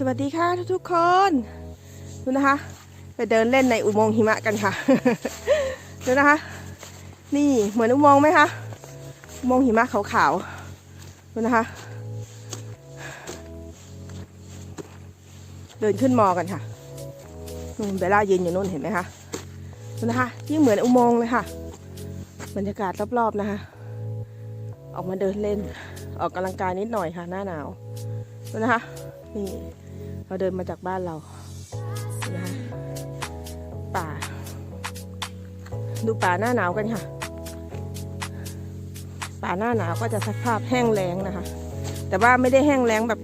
สวัสดีค่ะทุกๆคนดูนะคะ ไปเดินเล่นในอุโมงค์หิมะกันค่ะดูนะคะ นี่เหมือนอุโมงค์ไหมคะอุโมงค์หิมะขาวๆดูนะคะ เดินขึ้นมอกันค่ะนู่นเบลล่ายืนอยู่นู่นเห็นไหมคะดูนะคะยิ่งเหมือนอุโมงค์เลยค่ะบรรยากาศรอบๆนะคะ ออกมาเดินเล่นออกกำลังกายนิดหน่อยค่ะ หน้าหนาวดูนะคะนี่ เราเดินมาจากบ้านเรานะคะป่า ดูป่าหน้าหนาวกันค่ะ ป่าหน้าหนาวก็จะสภาพแห้งแล้งนะคะ แต่ว่าไม่ได้แห้งแล้งแบบ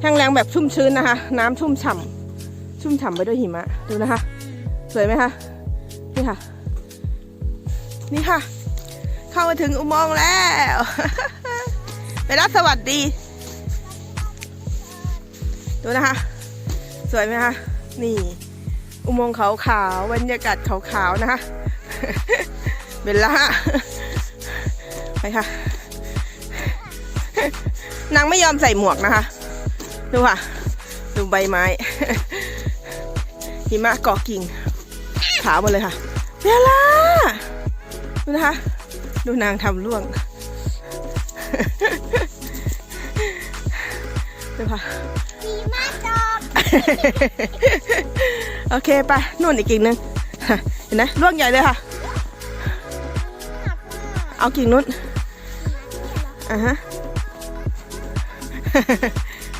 แห้งแล้งแบบชุ่มชื้นนะคะ น้ำชุ่มฉ่ำชุ่มฉ่ำไปด้วยหิมะดูนะคะ สวยไหมคะนี่ค่ะ นี่ค่ะ เข้ามาถึงอุโมงค์แล้ว ไปรับสวัสดี ดูนะคะ สวยไหมคะ นี่ อุโมงค์ขาวๆบรรยากาศขาวๆนะคะเบลล่าไปค่ะ นางไม่ยอมใส่หมวกนะคะ ดูค่ะ ดูใบไม้หิมะเกาะกิ่ง ขาวหมดเลยค่ะเบลล่าดูนะคะ ดูนางทำร่วงดูค่ะ โอเคไปนู่นอีกกิ่งหนึ่งเห็นไหมร่วงใหญ่เลยค่ะ เอากิ่งนู้นอ่าฮะ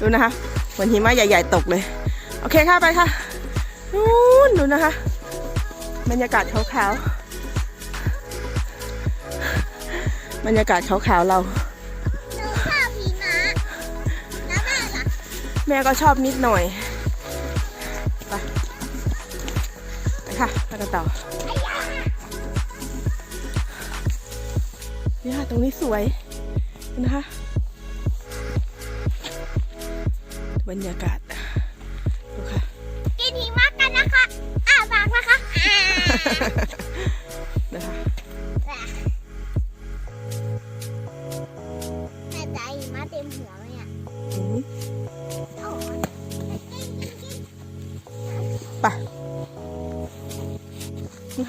ดูนะคะเหมือนหิมะใหญ่ ๆ ตกเลย โอเคค่ะไปค่ะนู่นดูนะคะ บรรยากาศขาวๆบรรยากาศขาวๆเราหนูชอบพีมะแล้วแม่ล่ะแม่ก็ชอบนิดหน่อย กันต่อนี่ค่ะตรงนี้สวยนะคะ บรรยากาศ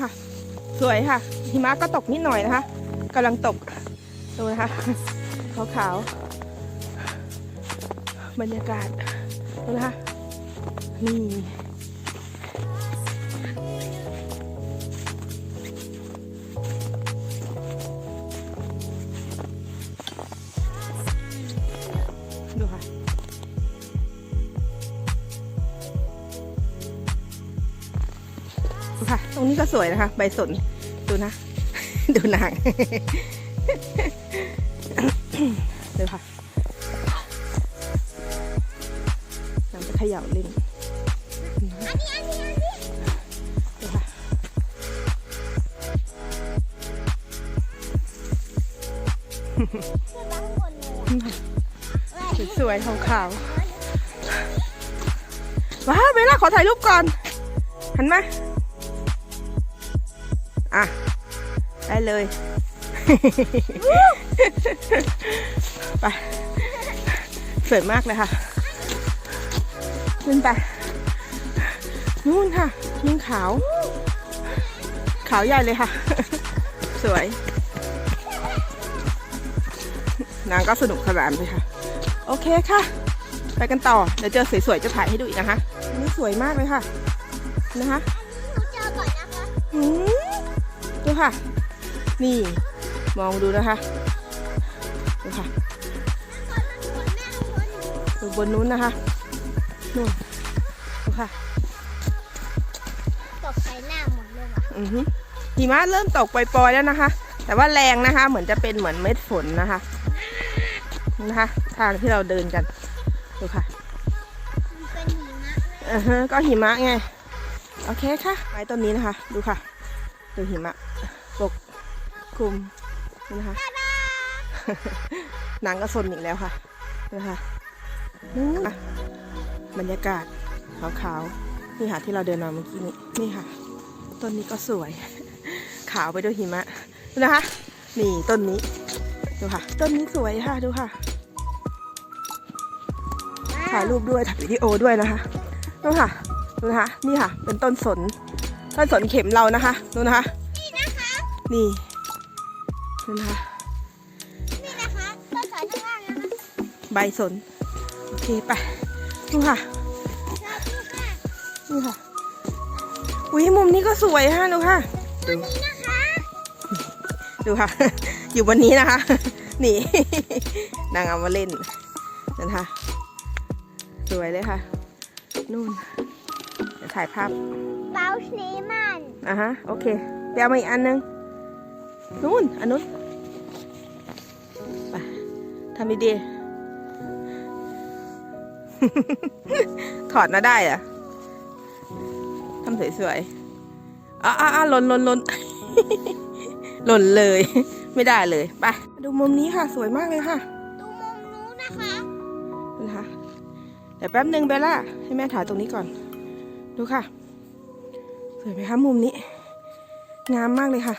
ค่ะ สวยค่ะ หิมะก็ตกนิดหน่อยนะคะกำลังตกดูนะคะขาวๆบรรยากาศดูนะคะนี่ ค่ะ ตรงนี้ก็สวยนะคะ ใบสน ดูนะ ดูนาง ดูค่ะนางจะเขย่าเล่นอันนี้อันนี้อันนี้ดูค่ะขึ้นมาข้างบนเลยอะสวยขาวๆว้าเบลล่าขอถ่ายรูปก่อน หันมา อะ ได้เลย ไป สวยมากเลยค่ะ ขึ้นไป นู่นค่ะยิ่งขาว ขาวใหญ่เลยค่ะ สวย นางก็สนุกสนานเลยค่ะ โอเคค่ะ ไปกันต่อ เดี๋ยวเจอสวยๆจะถ่ายให้ดูอีกนะคะอันนี้สวยมากเลยค่ะ นะคะ หนูเจอก่อนนะคะอืม ดูค่ะ นี่มองดูนะคะดูค่ะก่อนข้างบนแม่ข้างบนดูบนนู้นนะคะนู่นดูค่ะตกใส่หน้าหมดเลยว่ะอือฮึหิมะเริ่มตกปล่อยๆแล้วนะคะ แต่ว่าแรงนะคะ เหมือนจะเป็นเหมือนเม็ดฝนนะคะนะคะทางที่เราเดินกันดูค่ะมันเป็นหิมะอือฮะก็หิมะไง โอเคค่ะไม้ต้นนี้นะคะ ดูค่ะ ดูหิมะปกคลุมนี่นะคะนางก็สนอีกแล้วค่ะนะคะนู่นค่ะบรรยากาศขาวๆนี่ค่ะที่เราเดินมาเมื่อกี้นี้นี่ค่ะ ต้นนี้ก็สวย ขาวไปด้วยหิมะดูนะคะนี่ต้นนี้ดูค่ะ ต้นนี้สวยค่ะดูค่ะว้าถ่ายรูปด้วยถ่ายวิดีโอด้วยนะคะนู่นค่ะดูนะคะนี่ค่ะ เป็นต้นสน ต้นสนเข็มเรานะคะดูนะคะ นี่นะคะนี่ดูนะคะนี่นะคะต้นสายข้างล่างนะคะใบสนโอเคไปดูค่ะชอบดูค่ะนี่ค่ะอุ้ยมุมนี้ก็สวยฮะดูค่ะตัวนี้นะคะดูค่ะ อยู่บนนี้นะคะนี่นางเอามาเล่นนั่นค่ะสวยเลยค่ะ นู่นเดี๋ยว ถ่ายภาพเบาสเนมันอะฮะ โอเคเดี๋ยวมาอีกอันนึง นู่น อันนู้นไปทำดีๆ ถอดมาได้เหรอะทำสวยๆ อะอะอะหล่นหล่นหล่นหล่นเลย ไม่ได้เลย ไป ดูมุมนี้ค่ะ สวยมากเลยค่ะ ดูมุมนู้นนะคะนะคะเดี๋ยวแป๊บหนึ่งเบลล่าให้แม่ถ่ายตรงนี้ก่อน ดูค่ะ สวยไหมคะมุมนี้ งามมากเลยค่ะ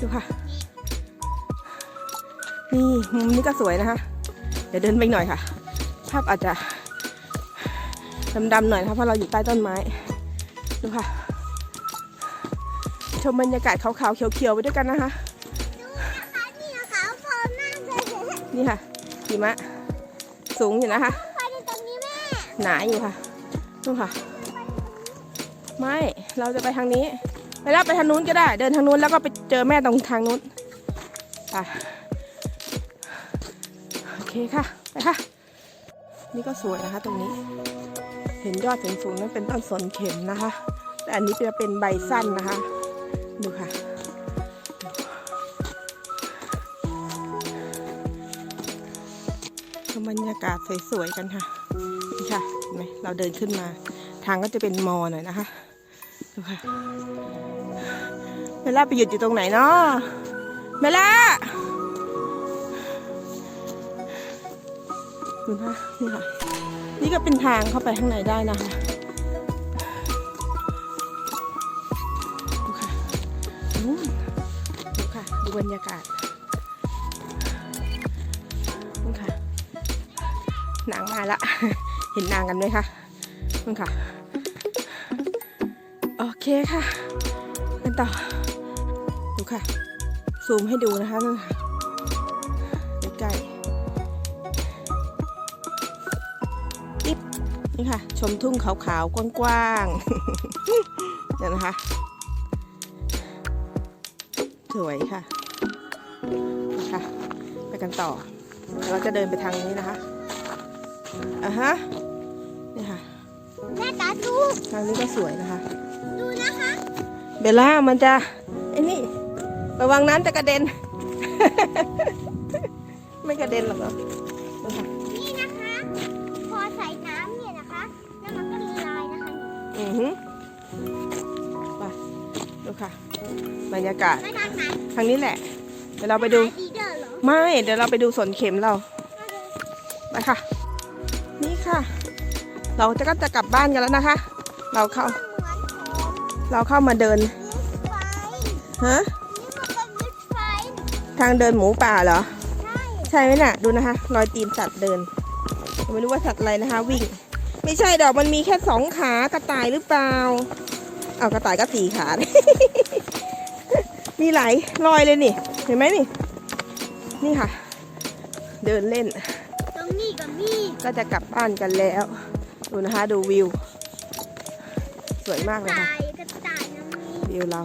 ดูค่ะ นี่มุมนี้ก็สวยนะคะ เดี๋ยวเดินไปอีกหน่อยค่ะ ภาพอาจจะดำๆหน่อยนะคะเพราะเราอยู่ใต้ต้นไม้ ดูค่ะ ชมบรรยากาศขาวๆเขียวๆไปด้วยกันนะคะดูนะคะนี่นะคะพอมากเลยนี่ค่ะหิมะสูงอยู่นะคะ หนาอยู่ค่ะนู่นค่ะ ไม่เราจะไปทางนี้ ไปแล้วไปทางนู้นก็ได้ เดินทางนู้นแล้วก็ไปเจอแม่ตรงทางนู้นไปโอเคค่ะไปค่ะ นี่ก็สวยนะคะ ตรงนี้ เห็นยอดสูงๆนั้นเป็นต้นสนเข็มนะคะ แต่อันนี้จะเป็นใบสั้นนะคะ ดูค่ะ ชมบรรยากาศสวยๆกันค่ะนี่ค่ะเห็นไหมเราเดินขึ้นมา ทางก็จะเป็นมอหน่อยนะคะดูค่ะเมล่าไปหยุดอยู่ตรงไหนเนาะเมล่าดูนะนี่ค่ะนี่ก็เป็นทางเข้าไปข้างในได้นะคะดูค่ะดูค่ะดูบรรยากาศ มาละ เห็นนางกันไหมคะนู่นค่ะ โอเคค่ะกันต่อ ดูค่ะ ซูมให้ดูนะคะนั่นค่ะใกล้ๆติ๊บนี่ค่ะ ชมทุ่งขาวๆ กว้างๆเนี่ยนะคะ สวยค่ะค่ะไปกันต่อเราจะเดินไปทางนี้นะคะ อะฮะนี่ค่ะแม่ตาดูทางนี้ก็สวยนะคะ ดูนะคะ เบลล่ามันจะไอ้นี่ ระวังน้ำจะกระเด็น ไม่กระเด็นหรอกเหรอดูค่ะนี่นะคะ พอใส่น้ำเนี่ยนะคะแล้วมันก็ละลายนะคะอือฮึไปดูค่ะ บรรยากาศไม่ทางไหนทางนี้แหละ เดี๋ยวเราไปดูดีเดอร์เหรอไม่ เดี๋ยวเราไปดูสวนเข็มเรา ไปค่ะนี่ ค่ะ เราจะก็จะกลับบ้านกันแล้วนะคะ เราเข้าเหมือนของเราเข้ามาเดินรถไฟฮะนี่มันเป็นรถไฟทางเดินหมูป่าเหรอใช่ใช่ไหมน่ะ ดูนะคะ รอยตีนสัตว์เดิน ไม่รู้ว่าสัตว์อะไรนะคะ วิ่ง ไม่ใช่ดอกมันมีแค่สองขากระต่ายหรือเปล่า เอากระต่ายก็สี่ขา มีหลายรอยเลยนี่ เห็นไหมนี่ นี่ค่ะ เดินเล่นตรงนี้ ก็มีก็จะกลับบ้านกันแล้ว ดูนะคะดูวิว สวยมากเลยตาค่ะยกระต่ายน้ำมีวิวเรา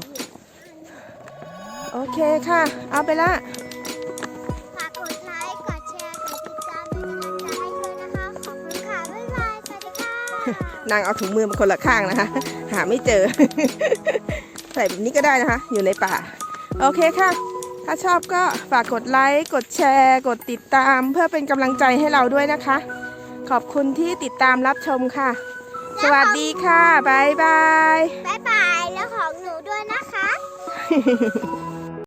โอเคค่ะ เอาไปละฝากกดไลค์กดแชร์กดติดตามเป็นกำลังใจให้ด้วยนะคะ ขอบคุณค่ะ บ๊ายบาย สวัสดีค่ะนางเอาถุงมือมาคนละข้างนะคะ หาไม่เจอ ใส่แบบนี้ก็ได้นะคะ อยู่ในป่า โอเคค่ะถ้าชอบก็ฝากกดไลค์ กดแชร์ กดติดตาม เพื่อเป็นกำลังใจให้เราด้วยนะคะ ขอบคุณที่ติดตามรับชมค่ะ สวัสดีค่ะ บ๊ายบาย บ๊ายบาย แล้วของหนูด้วยนะคะ